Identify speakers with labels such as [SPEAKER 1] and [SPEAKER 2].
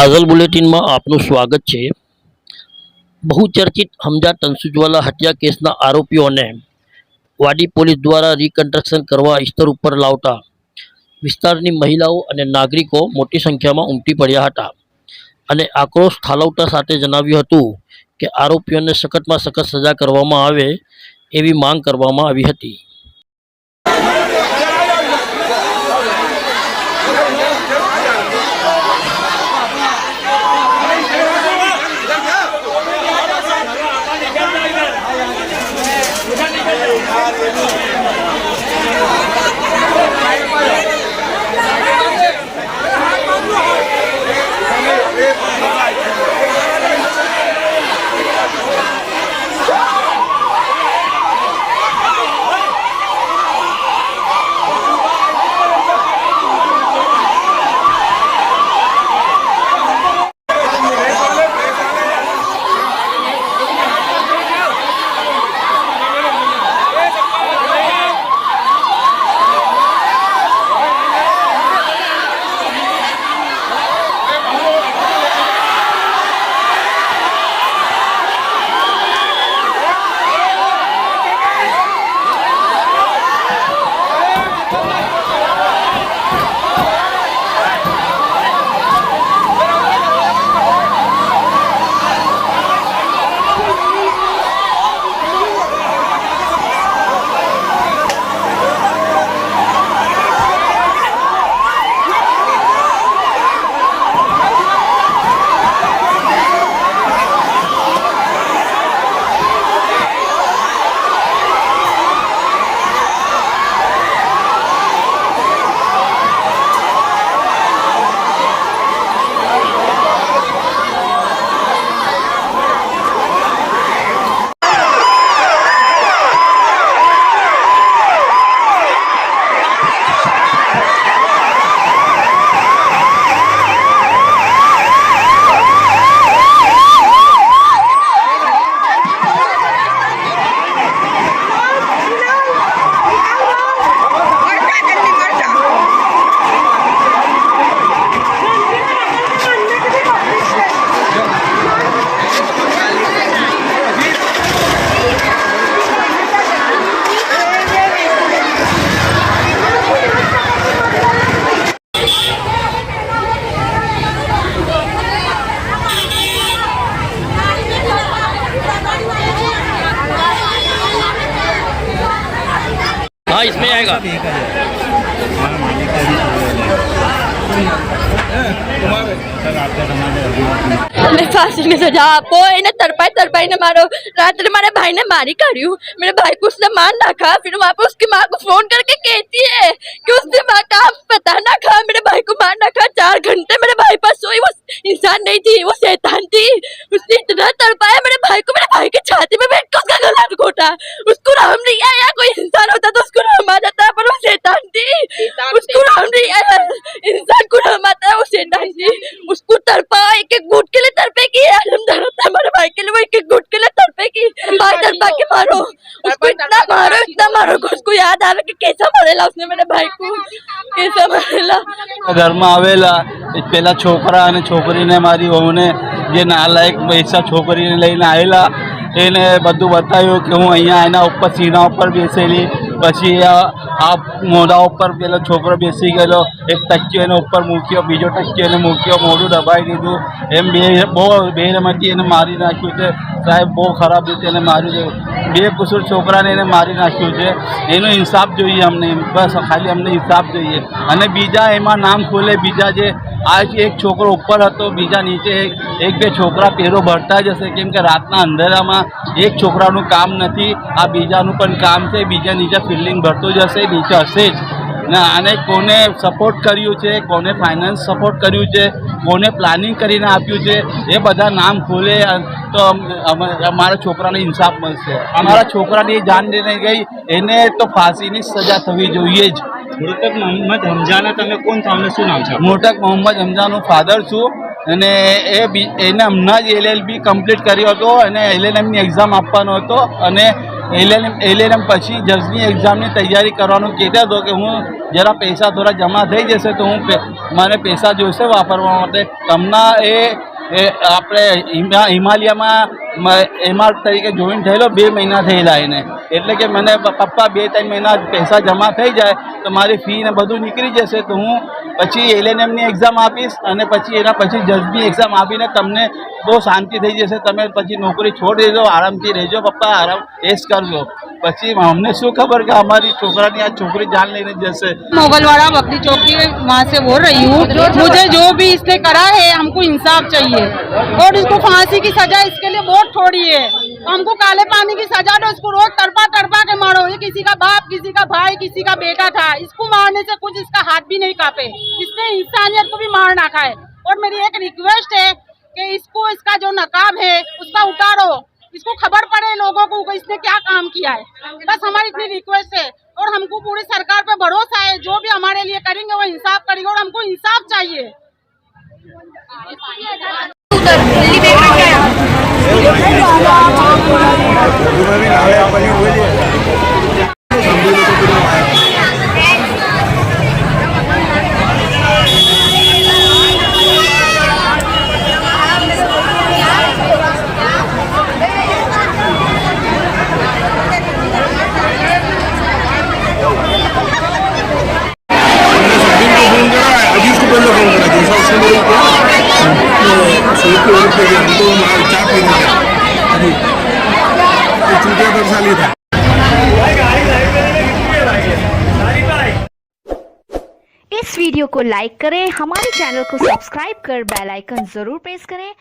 [SPEAKER 1] કાઝલ બુલેટિનમાં આપનું સ્વાગત છે બહુચર્ચિત હમજા તનસુજવાલા હત્યા કેસના આરોપીઓને વાડી પોલીસ દ્વારા રિકન્સ્ટ્રક્શન કરવા સ્તર ઉપર લાવતા વિસ્તારની મહિલાઓ અને નાગરિકો મોટી સંખ્યામાં ઉમટી પડ્યા હતા અને આક્રોશ ઠાલવતા સાથે જણાવ્યું હતું કે આરોપીઓને સખતમાં સખત સજા કરવામાં આવે એવી માંગ કરવામાં આવી હતી
[SPEAKER 2] जाएगा हाँ। भाई ने मारी मेरे भाई को उसने फिर पर उसकी माँ को फोन करके कहती है कि उसने माँ का पता ना खा मेरे भाई को मार रखा चार घंटे मेरे भाई पास सोई वो इंसान नहीं थी वो शैतान थी उसने इतना तड़पाया मेरे भाई को मेरे भाई के छाती में बैठ उसका गला घोटा उसको राम नहीं आया कोई इंसान अगले तड़पे की भाई तड़पा के मारो उसको इतना मारो इतना मारो उसको याद आवे कि कैसा मरेला उसने मेरे भाई को कैसा मरेला
[SPEAKER 3] घर में आवेला पहला छोकरा ने छोकरी ने मारी बहू ने ये नालायक ऐसा छोकरी ने लेने आएला एने बधु बतायू कि हूँ अँ आना सीना पर बेसेली पशी આ મોઢા ઉપર પેલો છોકરો બેસી ગયેલો એક ટક્યો એને ઉપર મૂક્યો બીજો ટક્યો એને મૂક્યો મોઢું દબાઈ દીધું એમ બે બહુ બેરમતી એને મારી નાખ્યું છે સાહેબ બહુ ખરાબ રીતે એને માર્યું છે બે કુસુર છોકરાને એને મારી નાખ્યું છે એનો ઇન્સાફ જોઈએ અમને બસ ખાલી અમને ઇન્સાફ જોઈએ અને બીજા એમાં નામ ખોલે બીજા જે આજ એક છોકરો ઉપર હતો બીજા નીચે એક બે છોકરા પેરો ભરતા જ હશે કેમ કે રાતના અંધેરામાં એક છોકરાનું કામ નથી આ બીજાનું પણ કામ છે બીજા નીચે ફિલ્ડિંગ ભરતો હશે નીચે હશે જ ને આને કોને સપોર્ટ કર્યું છે કોને ફાઇનાન્સ સપોર્ટ કર્યું છે કોને પ્લાનિંગ કરીને આપ્યું છે એ બધા નામ ખોલે તો અમારા છોકરાને ઇન્સાફ મળશે અમારા છોકરાની જાન લઈને ગઈ એને તો ફાંસીની સજા થવી જોઈએ જ
[SPEAKER 4] મૃતક મોહમ્મદ હમઝાના તમે કોણ છો અને શું નામ છે
[SPEAKER 3] મોટક મોહમ્મદ હમઝાનો ફાધર છું અને એ બી એને હમણાં જ એલએલબી કમ્પ્લીટ કર્યો હતો અને એલએલએમની એક્ઝામ આપવાનો હતો અને એલએલએમ એમ પછી જજની એક્ઝામની તૈયારી કરવાનું કહેતા હતો કે હું જરા પૈસા થોડા જમા થઈ જશે તો હું મને પૈસા જોઈશે વાપરવા માટે તમના એ આપણે હિમાલયમાં એમઆર તરીકે જોઈન થયેલો બે મહિના થયેલા એને એટલે કે મને પપ્પા બે ટાઈમેના પૈસા જમા થઈ જાય તો મારી ફી ને બધું નીકળી જશે તો હું પછી એલએનએમ ની एग्जाम આપીશ અને પછી એના પછી જજબી एग्जाम આપીને તમને બધું શાંતિ થઈ જશે તમે પછી નોકરી છોડી દેજો આરામથી રહેજો પપ્પા આરામ ટેસ્ટ કરજો પછી અમને શું ખબર કે અમારી ચોકડી આ ચોકડી જાન લેને
[SPEAKER 5] જ દેશે મોગલવાડા બગડી ચોકી માંથી બોલ રહી હું મને જો બી ઇસને કરાયે हमको ઇન્સાફ જોઈએ ઓર ઇસકો फांसी की સજા इसके लिए બહુ થોડી હે हमको काले पानी की सजा दो इसको रोज तड़पा तड़पा के मारो ये किसी का बाप किसी का भाई किसी का बेटा था इसको मारने से कुछ इसका हाथ भी नहीं कापे इसने इंसानियत को भी मार ना खाए और मेरी एक रिक्वेस्ट है कि इसको इसका जो नकाब है उसका उतारो इसको खबर पड़े लोगों को इसने क्या काम किया है बस हमारी इतनी रिक्वेस्ट है और हमको पूरी सरकार पे भरोसा है जो भी हमारे लिए करेंगे वो इंसाफ करेंगे और हमको इंसाफ चाहिए
[SPEAKER 6] तुम्ही नावे आपण प्रतिभाशाली था
[SPEAKER 7] इस वीडियो को लाइक करें हमारे चैनल को सब्सक्राइब कर बेल आइकन जरूर प्रेस करें